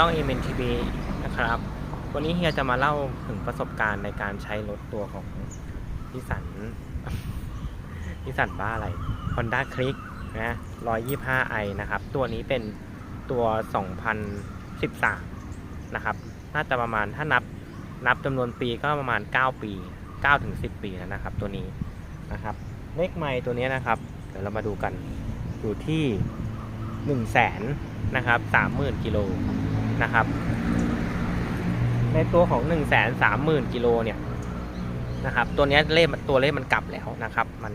ช่อง MNTV นะครับ วันนี้เฮียจะมาเล่าถึงประสบการณ์ในการใช้รถตัวของนิสันนิสันบ้าอะไร Honda Click นะ 125i นะครับ ตัวนี้เป็นตัว 2013 นะครับ น่าจะประมาณถ้านับนับจำนวนปีก็ประมาณ 9 ปี 9 ถึง 10 ปีแล้วนะครับ ตัวนี้นะครับ เลขไมล์ตัวนี้นะครับ เดี๋ยวเรามาดูกันอยู่ที่ 1 0 0 0 0แสนนะครับ 30,000 กิโล นะครับ ในตัวของ 1 3 0 0 0 0กิโลเนี่ยนะครับ ตัวนี้เลขตัวเลขมันกลับแล้วนะครับ มัน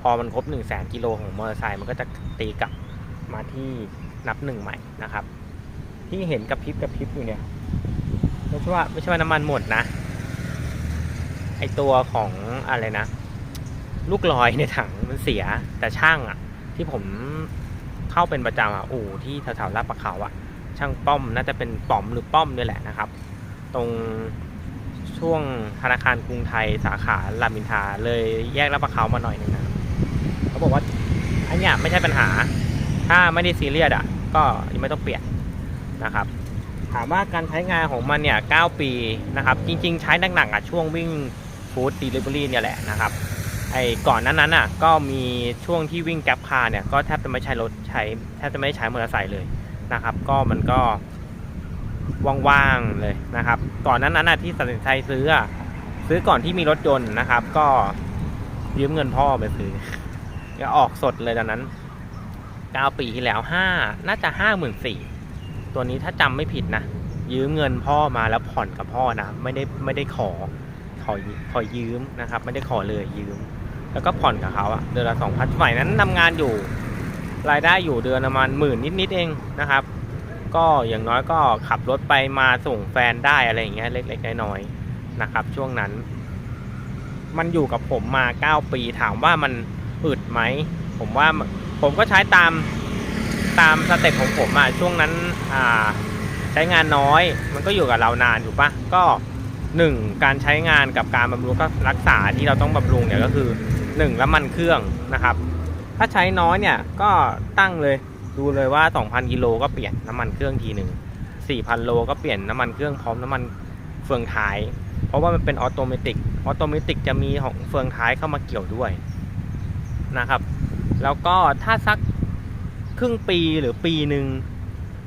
พอมันครบ 1 0 0 0 0แสนกิโลของมอเตอร์ไซค์มันก็จะตีกลับมาที่นับหนึ่งใหม่นะครับ ที่เห็นกระพริบกระพริบอยู่เนี่ยไม่ใช่ว่าไม่ใช่ว่าน้ำมันหมดนะ ไอตัวของอะไรนะ ลูกลอยในถังมันเสียแต่ช่างอะที่ผมเข้าเป็นประจำอะอู่ที่แถวๆลาดประเขาอะ ช่างป้อมน่าจะเป็นป๋อมหรือป้อมนี่แหละนะครับ ตรงช่วงธนาคารกรุงไทยสาขารามินทาเลยแยกลาดประเขามาหน่อยนึงนะเขาบอกว่าอันเนี้ยไม่ใช่ปัญหา ถ้าไม่ได้ซีเรียสอะ ก็ยังไม่ต้องเปลี่ยนนะครับ ถามว่าการใช้งานของมันเนี่ย9ปีนะครับ จริง ๆ ใช้หนักๆอะช่วงวิ่งฟู้ดเดลิเวอรี่เนี่ยแหละนะครับไอ้ก่อนนั้นนั้นอะก็มีช่วงที่วิ่งแกร็บคาร์เนี่ยก็แทบจะไม่ใช้รถใช้แทบจะไม่ใช้มอเตอร์ไซค์เลย นะครับ ก็มันก็ว่างๆเลยนะครับ ก่อนนั้นนั้นที่ตัดสินใจซื้อซื้อก่อนที่มีรถยนต์นะครับ ก็ยืมเงินพ่อไปซื้อก็ออกสดเลยตอนนั้น9ปีที่แล้ว5น่าจะ5 4 0 0 0ตัวนี้ถ้าจำไม่ผิดนะยืมเงินพ่อมาแล้วผ่อนกับพ่อนะไม่ได้ไม่ได้ขอขอขอยืมนะครับ ไม่ได้ขอเลยยืม แล้วก็ผ่อนกับเขาอะเดือนละสองพันสมัยนั้นทำงานอยู่ รายได้อยู่เดือนประมาณหมื่นนิดๆเองนะครับ ก็อย่างน้อยก็ขับรถไปมาส่งแฟนได้อะไรอย่างเงี้ยเล็กๆน้อยๆนะครับ ช่วงนั้น มันอยู่กับผมมา 9 ปีถามว่ามันอึดไหมผมว่าผมก็ใช้ตามตามสเต็ปของผมอะช่วงนั้นอ่าใช้งานน้อย มันก็อยู่กับเรานานอยู่ปะก็หนึ่งการใช้งานกับการบำรุงก็รักษาที่เราต้องบำรุงเนี่ยก็คือหนึ่งแล้วมันเครื่องนะครับ ถ้าใช้น้อยเนี่ยก็ตั้งเลยดูเลยว่า 2,000กิโลก็เปลี่ยนน้ำมันเครื่องทีหนึ่ง4,000โลก็เปลี่ยนน้ำมันเครื่องพร้อมน้ำมันเฟืองท้าย เพราะว่ามันเป็นออโตเมติกออโตเมติกจะมีของเฟืองท้ายเข้ามาเกี่ยวด้วยนะครับ แล้วก็ถ้าสักครึ่งปีหรือปีหนึ่ง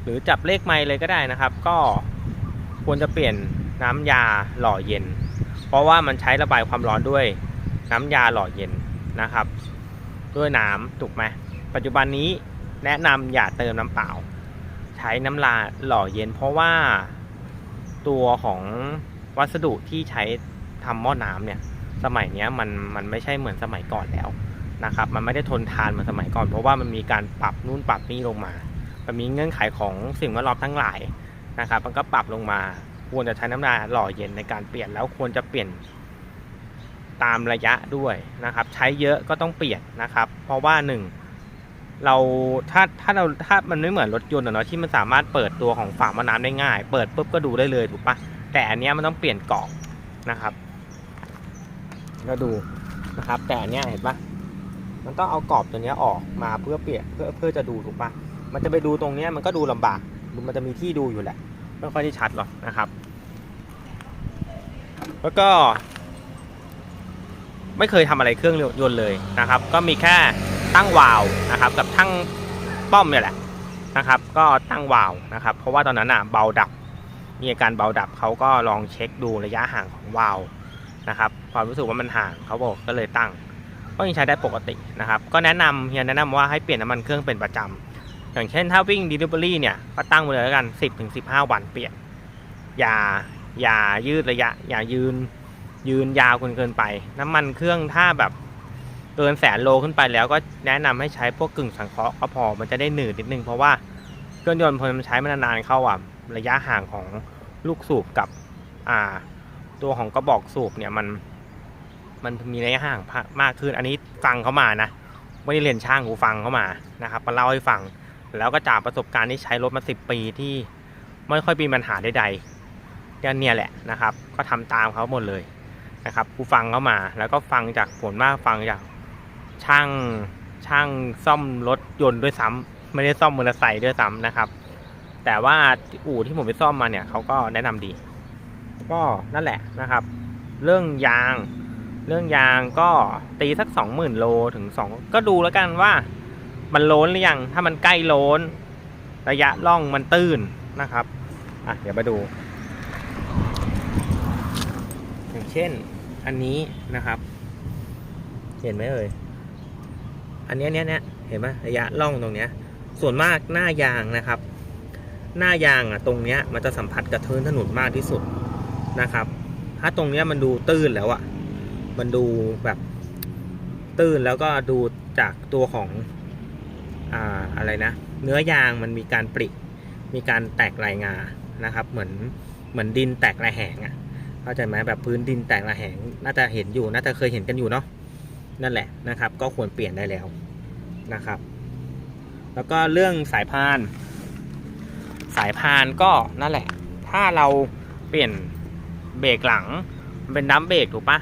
หรือจับเลขไมล์เลยก็ได้นะครับ ก็ควรจะเปลี่ยนน้ำยาหล่อเย็น เพราะว่ามันใช้ระบายความร้อนด้วยน้ำยาหล่อเย็นนะครับ ด้วยน้ำถูกไหมปัจจุบันนี้แนะนำอย่าเติมน้ำเปล่า ใช้น้ำลาหล่อเย็น เพราะว่าตัวของวัสดุที่ใช้ทำหม้อน้ำเนี่ยสมัยนี้มันมันไม่ใช่เหมือนสมัยก่อนแล้วนะครับมันไม่ได้ทนทานเหมือนสมัยก่อน เพราะว่ามันมีการปรับนู่นปรับนี่ลงมา มันมีเงื่อนไขของสิ่งแวดล้อมทั้งหลายนะครับ มันก็ปรับลงมา ควรจะใช้น้ำยาหล่อเย็นในการเปลี่ยนแล้วควรจะเปลี่ยน ตามระยะด้วยนะครับ ใช้เยอะก็ต้องเปลี่ยนนะครับ เพราะว่าหนึ่งเราถ้าถ้าเราถ้ามันไม่เหมือนรถยนต์เนาะที่มันสามารถเปิดตัวของฝาหม้อน้ำได้ง่าย เปิดปุ๊บก็ดูได้เลยถูกปะแต่อันเนี้ยมันต้องเปลี่ยนกรอบนะครับก็ดูนะครับ แต่อันเนี้ยเห็นปะมันต้องเอากรอบตัวเนี้ยออกมาเพื่อเปลี่ยนเพื่อเพื่อจะดูถูกปะมันจะไปดูตรงเนี้ยมันก็ดูลำบากมันจะมีที่ดูอยู่แหละไม่ค่อยได้ชัดหรอกนะครับ แล้วก็ ไม่เคยทำอะไรเครื่องยนต์เลยนะครับ ก็มีแค่ตั้งวาล์วนะครับกับทั้งป้อมเนี่ยแหละนะครับ ก็ตั้งวาล์วนะครับ เพราะว่าตอนนั้นอะเบาดับ มีอาการเบาดับเขาก็ลองเช็คดูระยะห่างของวาล์วนะครับ ความรู้สึกว่ามันห่างเขาบอกก็เลยตั้ง ก็ยังใช้ได้ปกตินะครับ ก็แนะนำเฮียแนะนำว่าให้เปลี่ยนน้ำมันเครื่องเป็นประจำอย่างเช่นถ้าวิ่ง Delivery เนี่ยก็ตั้งไปเลยแล้วกัน 10ถึง15 วันเปลี่ยนอย่าอย่ายืดระยะ อย่ายืน ยืนยาวเกินเกินไป น้ำมันเครื่องถ้าแบบเกินแสนโลขึ้นไปแล้วก็แนะนำให้ใช้พวกกึ่งสังเคราะห์ก็พอมันจะได้หนืดนิดนึง เพราะว่าเครื่องยนต์พอมันใช้มานานๆเข้าอะระยะห่างของลูกสูบกับอ่า ตัวของกระบอกสูบเนี่ยมัน มันมีระยะห่างมากขึ้น อันนี้ฟังเขามานะไม่ได้เรียนช่างกูฟังเขามานะครับมาเล่าให้ฟัง แล้วก็จากประสบการณ์ที่ใช้รถมาสิบปีที่ไม่ค่อยมีปัญหาใดๆก็เนี่ยแหละนะครับ ก็ทำตามเขาหมดเลย นะครับกูฟังเข้ามา แล้วก็ฟังจากผลมากฟังจากช่างช่างซ่อมรถยนต์ด้วยซ้ำไม่ได้ซ่อมมอเตอร์ไซค์ด้วยซ้ำนะครับ แต่ว่าอู่ที่ผมไปซ่อมมาเนี่ยเขาก็แนะนำดี ก็นั่นแหละนะครับ เรื่องยาง เรื่องยางก็ตีสักสองหมื่นโลถึงสองก็ดูแล้วกันว่ามันโลนหรือยัง ถ้ามันใกล้โลนระยะล่องมันตื้นนะครับ อะ เดี๋ยวมาดู อย่าง เช่นอันนี้นะครับ เห็นไหมเอ่ยอันเนี้ยเนี้ยเนี้ยเห็นไหมระยะล่องตรงเนี้ย ส่วนมากหน้ายางนะครับ หน้ายางอะตรงเนี้ยมันจะสัมผัสกับพื้นถนนมากที่สุดนะครับ ถ้าตรงเนี้ยมันดูตื้นแล้วอะมันดูแบบตื้นแล้วก็ดูจากตัวของอ่าอะไรนะ เนื้อยางมันมีการปริมีการแตกลายงานะครับ เหมือนเหมือนดินแตกลายแหงอะ เข้าใจไหมแบบพื้นดินแตกระแหงน่าจะเห็นอยู่น่าจะเคยเห็นกันอยู่เนาะนั่นแหละนะครับ ก็ควรเปลี่ยนได้แล้วนะครับ แล้วก็เรื่องสายพาน สายพานก็นั่นแหละ ถ้าเราเปลี่ยนเบรกหลังเป็นดัมเบรกถูกปะ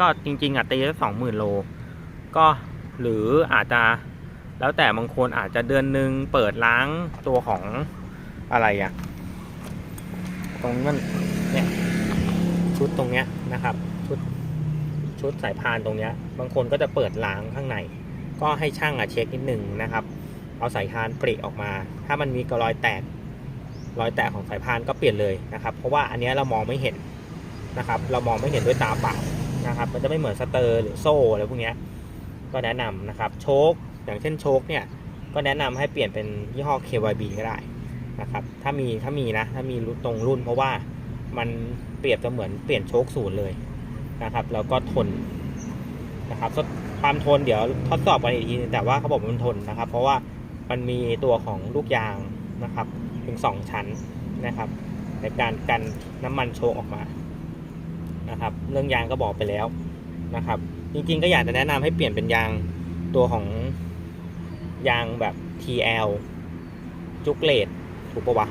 ก็จริงๆอะตีสองหมื่นโล ก็หรืออาจจะแล้วแต่บางคนอาจจะเดือนหนึ่งเปิดล้างตัวของอะไรอะตรงนี้นเนี่ย ชุดตรงเนี้ยนะครับ ชุดชุดสายพานตรงเนี้ย บางคนก็จะเปิดล้างข้างใน ก็ให้ช่างอะเช็คนิดหนึ่งนะครับ เอาสายพานปริออกมา ถ้ามันมีกรอยแตก รอยแตกของสายพานก็เปลี่ยนเลยนะครับ เพราะว่าอันเนี้ยเรามองไม่เห็นนะครับ เรามองไม่เห็นด้วยตาเปล่านะครับ มันจะไม่เหมือนสเตอร์หรือโซ่อะไรพวกเนี้ย ก็แนะนำนะครับ โชคอย่างเช่นโชคเนี่ยก็แนะนำให้เปลี่ยนเป็นยี่ห้อ KYB ก็ได้นะครับ ถ้ามีถ้ามีนะ ถ้ามีรุ่นตรงรุ่นเพราะว่ามัน ปรียบจะเหมือนเปลี่ยนโชคศูนย์เลยนะครับแล้วก็ทนนะครับความทนเดี๋ยวทดสอบกันอีกทีนึงแต่ว่าเขาบอกว่ามันทนนะครับ เพราะว่ามันมีตัวของลูกยางนะครับถึง 2 ชั้นนะครับ ในการกันน้ำมันโชกออกมานะครับ เรื่องยางก็บอกไปแล้วนะครับ จริงๆก็อยากจะแนะนำให้เปลี่ยนเป็นยางตัวของยางแบบ TL จุกเลดถูกปะวะ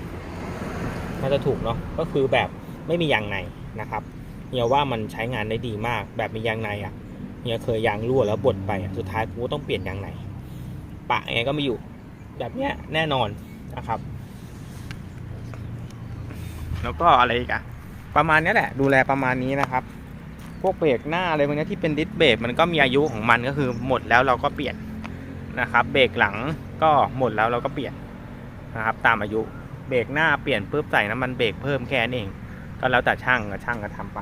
น่าจะถูกเนาะก็คือแบบ ไม่มียางในนะครับเฮียว่ามันใช้งานได้ดีมาก แบบมียางในอะเฮียเคยยางรั่วแล้วบดไปสุดท้ายกูต้องเปลี่ยนยางในปะไงก็ไม่อยู่ แบบเนี้ยแน่นอนนะครับ แล้วก็อะไรอีกอะประมาณนี้แหละ ดูแลประมาณนี้นะครับ พวกเบรกหน้าอะไรพวกเนี้ยที่เป็นดิสเบรกมันก็มีอายุของมันก็คือหมดแล้วเราก็เปลี่ยนนะครับเบรกหลังก็หมดแล้วเราก็เปลี่ยนนะครับ ตามอายุเบรกหน้าเปลี่ยนปุ๊บใส่น้ำมันเบรกเพิ่มแค่นั้นเอง ก็แล้วแต่ช่างกับช่างก็ทำไป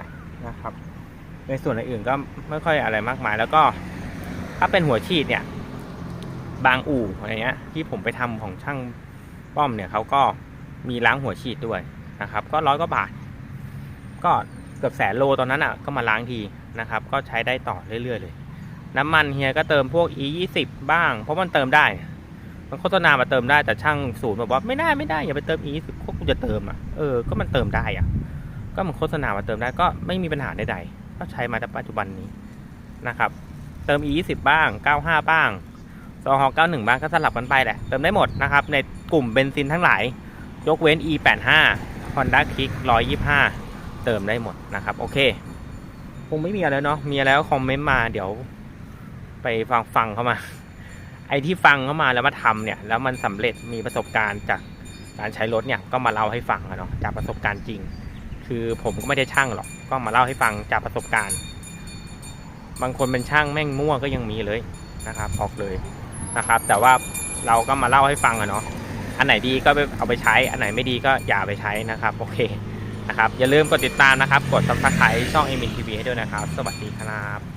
นะครับ ในส่วนอื่นก็ไม่ค่อยอะไรมากมาย แล้วก็ถ้าเป็นหัวฉีดเนี่ย บางอู่อะไรเงี้ย ที่ผมไปทำของช่างป้อมเนี่ยเขาก็มีล้างหัวฉีดด้วยนะครับ ก็ร้อยกว่าบาท ก็เกือบแสนโลตอนนั้นอะก็มาล้างทีนะครับ ก็ใช้ได้ต่อเรื่อยๆเลย น้ำมันเฮียก็เติมพวก e 2 0บ้าง เพราะมันเติมได้ มันโฆษณามาเติมได้แต่ช่างศูนย์บอกว่าไม่ได้ไม่ได้อย่าไปเติม e 2 0พวกกูจะเติมอะเออก็มันเติมได้อะ ก็มันโฆษณามาเติมได้ก็ไม่มีปัญหาใดๆ ก็ใช้มาจนปัจจุบันนี้นะครับ เติม e 2 0บ้าง 95 บ้างซอฮ91บ้างก็สลับกันไปแหละ เติมได้หมดนะครับ ในกลุ่มเบนซินทั้งหลาย ยกเว้น e 8 5 Honda Kick 125 เติมได้หมดนะครับ โอเค คงไม่มีอะไรเนาะ มีอะไรก็คอมเมนต์มาเดี๋ยวไปฟังฟังเข้ามา ไอที่ฟังเข้ามาแล้วมาทำเนี่ย แล้วมันสำเร็จมีประสบการณ์จากการใช้รถเนี่ย ก็มาเล่าให้ฟังอะเนาะ จากประสบการณ์จริง คือผมก็ไม่ได้ช่างหรอก ก็มาเล่าให้ฟังจากประสบการณ์ บางคนเป็นช่างแม่งมั่วก็ยังมีเลยนะครับบอกเลยนะครับ แต่ว่าเราก็มาเล่าให้ฟังอะเนาะอันไหนดีก็เอาไปใช้ อันไหนไม่ดีก็อย่าไปใช้นะครับโอเคนะครับ อย่าลืมกดติดตามนะครับ กดซับสไครต์ช่อง m อ t v ให้ด้วยนะครับ สวัสดีครับ